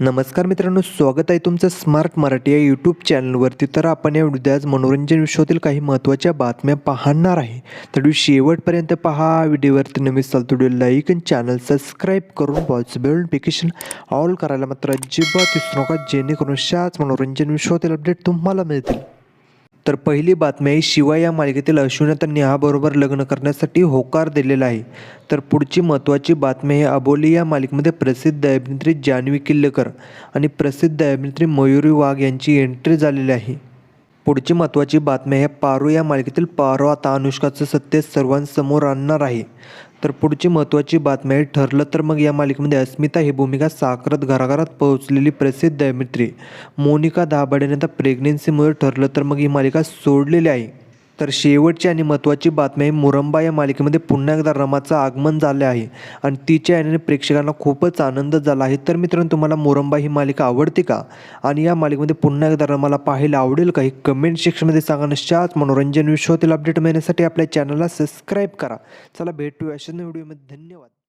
नमस्कार मित्रांनो स्वागत आहे तुमचं स्मार्ट मराठी या यूट्यूब चॅनलवरती तर आपण या व्हिडिओ आज मनोरंजन विश्वातील काही महत्त्वाच्या बातम्या पाहणार आहे. तर व्हिडिओ शेवटपर्यंत पहा. व्हिडिओवरती नवीन चालतो व्हिडिओ लाईक आणि चॅनल सबस्क्राईब करून पॉसिबल नोटिफिकेशन ऑल करायला मात्र अजिबात विसरू नका. जेणेकरून अशाच मनोरंजन विश्वातील अपडेट तुम्हाला मिळतील. तर पहिली बातमी आहे शिवा या मालिकेतील अश्विन तर नेहाबरोबर लग्न करण्यासाठी होकार दिलेला आहे. तर पुढची महत्त्वाची बातमी आहे अबोली या मालिकेमध्ये प्रसिद्ध अभिनेत्री जान्हवी किल्लेकर आणि प्रसिद्ध अभिनेत्री मयुरी वाघ यांची एंट्री झालेली आहे. पुढची महत्त्वाची बातमी आहे पारू या मालिकेतील पारो आता अनुष्काचं सत्य सर्वांसमोर आणणार आहे. तर पुढची महत्त्वाची बातमी आहे ठरलं तर मग या मालिकेमध्ये अस्मिता ही भूमिका साकारत घराघरात पोहोचलेली प्रसिद्ध अभिनेत्री मोनिका दाभाडेने आता प्रेग्नेन्सीमुळे ठरलं तर मग ही मालिका सोडलेली आहे. तर शेवटची आणि महत्त्वाची बातमी आहे मुरंबा या मालिकेमध्ये पुन्हा एकदा रमाचं आगमन झालं आहे आणि तिच्या याने प्रेक्षकांना खूपच आनंद झाला आहे. तर मित्रांनो तुम्हाला मुरंबा ही मालिका आवडते का? आणि या मालिकेमध्ये पुन्हा एकदा रमाला पाहायला आवडेल का? हे कमेंट सेक्शनमध्ये सांगा. नशाच मनोरंजन विश्वातील अपडेट मिळण्यासाठी आपल्या चॅनलला सबस्क्राईब करा. चला भेटूया अशा व्हिडिओमध्ये धन्यवाद.